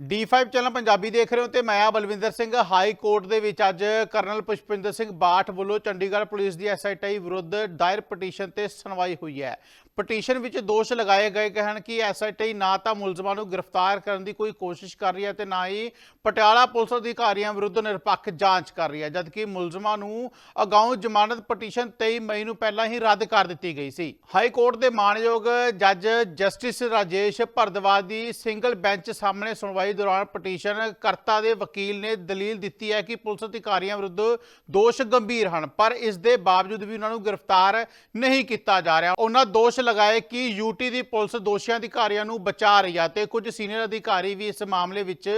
D5 channel Punjabi ਦੇਖ ਰਹੇ ਹੋ ਤੇ ਮੈਂ ਆ ਬਲਵਿੰਦਰ ਸਿੰਘ, ਹਾਈ ਕੋਰਟ ਦੇ ਵਿੱਚ ਅੱਜ ਕਰਨਲ ਪੁਸ਼ਪਿੰਦਰ ਸਿੰਘ ਬਾਠ ਵੱਲੋਂ ਚੰਡੀਗੜ੍ਹ ਪੁਲਿਸ ਦੀ ਐਸਆਈਟੀ ਵਿਰੁੱਧ ਦਾਇਰ ਪਟੀਸ਼ਨ ਤੇ ਸੁਣਵਾਈ ਹੋਈ ਹੈ। ਪਟੀਸ਼ਨ ਵਿੱਚ ਦੋਸ਼ ਲਗਾਏ ਗਏ ਕਿ ਹਨ ਕਿ ਐਸਆਈਟੀ ਨਾ ਤਾਂ ਮੁਲਜ਼ਮਾਂ ਨੂੰ ਗ੍ਰਿਫਤਾਰ ਕਰਨ ਦੀ ਕੋਈ ਕੋਸ਼ਿਸ਼ ਕਰ ਰਹੀ ਹੈ ਤੇ ਨਾ ਹੀ ਪਟਿਆਲਾ ਪੁਲਿਸ ਅਧਿਕਾਰੀਆਂ ਵਿਰੁੱਧ ਨਿਰਪੱਖ ਜਾਂਚ ਕਰ ਰਹੀ ਹੈ, ਜਦਕਿ ਮੁਲਜ਼ਮਾਂ ਨੂੰ ਅਗਾਊਂ ਜ਼ਮਾਨਤ ਪਟੀਸ਼ਨ 23 ਮਈ ਨੂੰ ਪਹਿਲਾਂ ਹੀ ਰੱਦ ਕਰ ਦਿੱਤੀ ਗਈ ਸੀ। ਹਾਈ ਕੋਰਟ ਦੇ ਮਾਨਯੋਗ ਜੱਜ ਜਸਟਿਸ ਰਾਜੇਸ਼ ਭਰਦਵਾਜ ਦੀ ਸਿੰਗਲ ਬੈਂਚ ਸਾਹਮਣੇ ਸੁਣਵਾਈ ਦੌਰਾਨ ਪਟੀਸ਼ਨ ਕਰਤਾ ਦੇ ਵਕੀਲ ਨੇ ਦਲੀਲ ਦਿੱਤੀ ਹੈ ਕਿ ਪੁਲਿਸ ਅਧਿਕਾਰੀਆਂ ਵਿਰੁੱਧ ਦੋਸ਼ ਗੰਭੀਰ ਹਨ, ਪਰ ਇਸ ਦੇ ਬਾਵਜੂਦ ਵੀ ਉਹਨਾਂ ਨੂੰ ਗ੍ਰਿਫਤਾਰ ਨਹੀਂ ਕੀਤਾ ਜਾ ਰਿਹਾ। ਉਹਨਾਂ ਦੋਸ਼ ਲਗਾਏ ਕਿ ਯੂਟੀ ਦੀ ਪੁਲਿਸ ਦੋਸ਼ੀਆਂ ਅਧਿਕਾਰੀਆਂ ਨੂੰ ਬਚਾ ਰਹੀ ਹੈ ਤੇ ਕੁਝ ਸੀਨੀਅਰ ਅਧਿਕਾਰੀ ਵੀ ਇਸ ਮਾਮਲੇ ਵਿੱਚ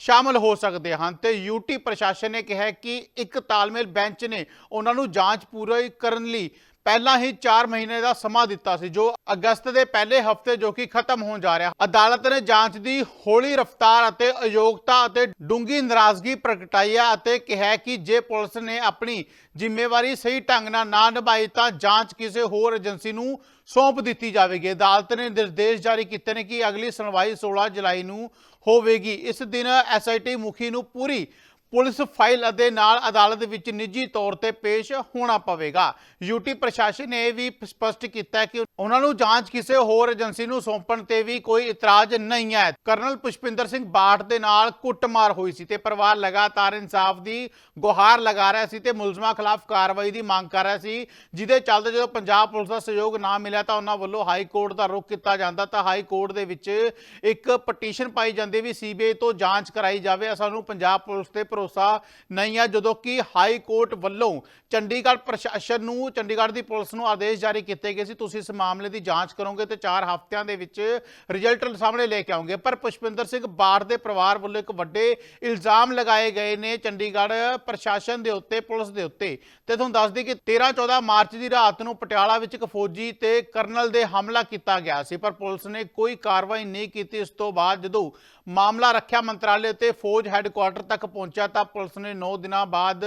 ਸ਼ਾਮਲ ਹੋ ਸਕਦੇ ਹਨ। ਤੇ ਯੂਟੀ ਪ੍ਰਸ਼ਾਸਨ ਨੇ ਕਿਹਾ ਕਿ ਇੱਕ ਤਾਲਮੇਲ ਬੈਂਚ ਨੇ ਉਹਨਾਂ ਨੂੰ ਜਾਂਚ ਪੂਰੀ ਕਰਨ ਲਈ ਪਹਿਲਾਂ ਹੀ 4 ਮਹੀਨੇ ਦਾ ਸਮਾਂ ਦਿੱਤਾ ਸੀ, ਜੋ ਅਗਸਤ ਦੇ ਪਹਿਲੇ ਹਫ਼ਤੇ ਜੋ ਕਿ ਖਤਮ ਹੋਣ ਜਾ ਰਿਹਾ। ਅਦਾਲਤ ਨੇ ਜਾਂਚ ਦੀ ਹੌਲੀ ਰਫ਼ਤਾਰ ਅਤੇ ਅਯੋਗਤਾ ਅਤੇ ਡੂੰਗੀ ਨਾਰਾਜ਼ਗੀ ਪ੍ਰਗਟਾਈ ਹੈ ਅਤੇ ਕਿਹਾ ਕਿ ਜੇ ਪੁਲਿਸ ਨੇ ਆਪਣੀ ਜ਼ਿੰਮੇਵਾਰੀ ਸਹੀ ਢੰਗ ਨਾਲ ਨਾ ਨਿਭਾਈ ਤਾਂ ਜਾਂਚ ਕਿਸੇ ਹੋਰ ਏਜੰਸੀ ਨੂੰ ਸੌਂਪ ਦਿੱਤੀ ਜਾਵੇਗੀ। ਅਦਾਲਤ ਨੇ ਨਿਰਦੇਸ਼ ਜਾਰੀ ਕੀਤੇ ਨੇ ਕਿ ਅਗਲੀ ਸੁਣਵਾਈ 16 ਜੁਲਾਈ ਨੂੰ ਹੋਵੇਗੀ। ਇਸ ਦਿਨ ਐਸਆਈਟੀ ਮੁਖੀ ਨੂੰ ਪੂਰੀ ਪੁਲਿਸ ਫਾਈਲ ਅਤੇ ਨਾਲ ਅਦਾਲਤ ਵਿੱਚ ਨਿੱਜੀ ਤੌਰ ਤੇ ਪੇਸ਼ ਹੋਣਾ ਪਵੇਗਾ। ਯੂਟੀ ਪ੍ਰਸ਼ਾਸਨ ਨੇ ਇਹ ਵੀ ਸਪਸ਼ਟ ਕੀਤਾ ਕਿ ਉਹਨਾਂ ਨੂੰ ਜਾਂਚ ਕਿਸੇ ਹੋਰ ਏਜੰਸੀ ਨੂੰ ਸੌਂਪਣ ਤੇ ਵੀ ਕੋਈ ਇਤਰਾਜ਼ ਨਹੀਂ ਹੈ। ਕਰਨਲ ਪੁਸ਼ਪਿੰਦਰ ਸਿੰਘ ਬਾਠ ਦੇ ਨਾਲ ਕੁੱਟਮਾਰ ਹੋਈ ਸੀ ਤੇ ਪਰਿਵਾਰ ਲਗਾਤਾਰ ਇਨਸਾਫ ਦੀ ਗੁਹਾਰ ਲਗਾ ਰਿਹਾ ਸੀ ਤੇ ਮੁਲਜ਼ਮਾਂ ਖਿਲਾਫ ਕਾਰਵਾਈ ਦੀ ਮੰਗ ਕਰ ਰਿਹਾ ਸੀ, ਜਿਹਦੇ ਚੱਲਦੇ ਜਦੋਂ ਪੰਜਾਬ ਪੁਲਿਸ ਦਾ ਸਹਿਯੋਗ ਨਾ ਮਿਲਿਆ ਤਾਂ ਉਹਨਾਂ ਵੱਲੋਂ ਹਾਈ ਕੋਰਟ ਦਾ ਰੁਖ ਕੀਤਾ ਜਾਂਦਾ ਤਾਂ ਹਾਈ ਕੋਰਟ ਦੇ ਵਿੱਚ ਇੱਕ ਪਟੀਸ਼ਨ ਪਾਈ ਜਾਂਦੀ ਵੀ ਸੀਬੀਆਈ ਤੋਂ ਜਾਂਚ ਕਰਾਈ ਜਾਵੇ। ਸਾਨੂੰ ਪੰਜਾਬ ਪੁਲਿਸ ਤੇ ਭਰੋਸਾ ਨਹੀਂ ਹੈ, ਜਦੋਂ ਕਿ ਹਾਈ ਕੋਰਟ ਵੱਲੋਂ ਚੰਡੀਗੜ੍ਹ ਪ੍ਰਸ਼ਾਸਨ ਨੂੰ, ਚੰਡੀਗੜ੍ਹ ਦੀ ਪੁਲਿਸ ਨੂੰ ਆਦੇਸ਼ ਜਾਰੀ ਕੀਤੇ ਗਏ ਸੀ, ਤੁਸੀਂ ਇਸ ਮਾਮਲੇ ਦੀ ਜਾਂਚ ਕਰੋਗੇ ਤੇ 4 ਹਫ਼ਤਿਆਂ ਦੇ ਵਿੱਚ ਰਿਜ਼ਲਟ ਸਾਹਮਣੇ ਲੈ ਕੇ ਆਉਂਗੇ। ਪਰ ਪੁਸ਼ਪਿੰਦਰ ਸਿੰਘ ਬਾੜ ਦੇ ਪਰਿਵਾਰ ਵੱਲੋਂ ਇੱਕ ਵੱਡੇ ਇਲਜ਼ਾਮ ਲਗਾਏ ਗਏ ਨੇ ਚੰਡੀਗੜ੍ਹ ਪ੍ਰਸ਼ਾਸਨ ਦੇ ਉੱਤੇ, ਪੁਲਿਸ ਦੇ ਉੱਤੇ। ਤੇ ਤੁਹਾਨੂੰ ਦੱਸ ਦਈਏ ਕਿ 13 14 ਮਾਰਚ ਦੀ ਰਾਤ ਨੂੰ ਪਟਿਆਲਾ ਵਿੱਚ ਇੱਕ ਫੌਜੀ ਤੇ ਕਰਨਲ ਦੇ ਹਮਲਾ ਕੀਤਾ ਗਿਆ ਸੀ, ਪਰ ਪੁਲਿਸ ਨੇ ਕੋਈ ਕਾਰਵਾਈ ਨਹੀਂ ਕੀਤੀ। ਇਸ ਤੋਂ ਬਾਅਦ ਜਦੋਂ ਮਾਮਲਾ ਰੱਖਿਆ ਮੰਤਰਾਲੇ ਤੇ ਫੌਜ ਹੈੱਡਕੁਆਟਰ ਤੱਕ ਪਹੁੰਚਿਆ ਤਾਂ ਪੁਲਿਸ ਨੇ 9 ਦਿਨਾਂ ਬਾਅਦ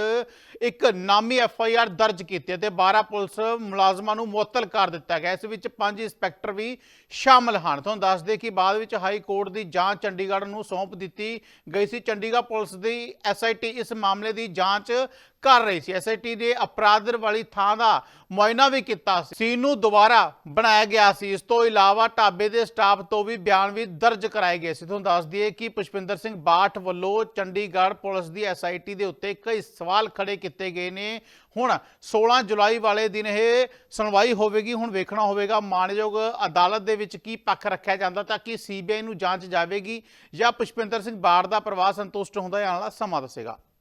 ਇੱਕ ਨਾਮੀ ਐਫ ਆਈ ਆਰ ਦਰਜ ਕੀਤੀ ਅਤੇ ਤੇ 12 ਪੁਲਿਸ ਮੁਲਾਜ਼ਮਾਂ ਨੂੰ ਮੁਅੱਤਲ ਕਰ ਦਿੱਤਾ ਗਿਆ। ਇਸ ਵਿੱਚ ਪੰਜ ਇੰਸਪੈਕਟਰ ਵੀ ਸ਼ਾਮਲ ਹਨ। ਤੁਹਾਨੂੰ ਦੱਸ ਦੇ ਕਿ ਬਾਅਦ ਵਿੱਚ ਹਾਈ ਕੋਰਟ ਦੀ ਜਾਂਚ ਚੰਡੀਗੜ੍ਹ ਨੂੰ ਸੌਂਪ ਦਿੱਤੀ ਗਈ ਸੀ। ਚੰਡੀਗੜ੍ਹ ਪੁਲਿਸ ਦੀ ਐਸਆਈਟੀ ਇਸ ਮਾਮਲੇ ਦੀ ਜਾਂਚ ਕਰ ਰਹੀ ਸੀ। ਐਸਆਈਟੀ ਨੇ ਅਪਰਾਧਰ ਵਾਲੀ ਥਾਂ ਦਾ ਮੁਆਇਨਾ ਵੀ ਕੀਤਾ ਸੀ। ਸੀਨ ਨੂੰ ਦੁਬਾਰਾ ਬਣਾਇਆ ਗਿਆ ਸੀ। ਇਸ ਤੋਂ ਇਲਾਵਾ ਢਾਬੇ ਦੇ ਸਟਾਫ ਤੋਂ ਵੀ ਬਿਆਨ ਵੀ ਦਰਜ ਕਰਾਏ ਗਏ ਸੀ। ਤੁਹਾਨੂੰ ਦੱਸ ਦਈਏ ਕਿ ਪੁਸ਼ਪਿੰਦਰ ਸਿੰਘ ਬਾਠ ਵੱਲੋਂ ਚੰਡੀਗੜ੍ਹ ਪੁਲਿਸ ਦੀ ਐਸਆਈਟੀ ਦੇ ਉੱਤੇ ਕਈ ਸਵਾਲ ਖੜੇ ਕੀਤੇ ਗਏ ਨੇ। ਹੁਣ 16 ਜੁਲਾਈ ਵਾਲੇ ਦਿਨ ਇਹ ਸੁਣਵਾਈ ਹੋਵੇਗੀ, ਹੁਣ ਵੇਖਣਾ ਹੋਵੇਗਾ। ਮਾਨਯੋਗ ਅਦਾਲਤ ਦੇ ਵਿੱਚ ਕੀ ਪੱਖ ਰੱਖਿਆ ਜਾਂਦਾ ਤਾਂ ਕਿ ਸੀਬੀਆਈ ਨੂੰ ਜਾਂਚ ਜਾਵੇਗੀ ਜਾਂ ਪੁਸ਼ਪਿੰਦਰ ਸਿੰਘ ਬਾੜ ਦਾ ਪਰਿਵਾਰ ਸੰਤੁਸ਼ਟ ਹੁੰਦਾ ਹੈ, ਆਉਣ ਵਾਲਾ ਸਮਾਂ ਦੱਸੇਗਾ।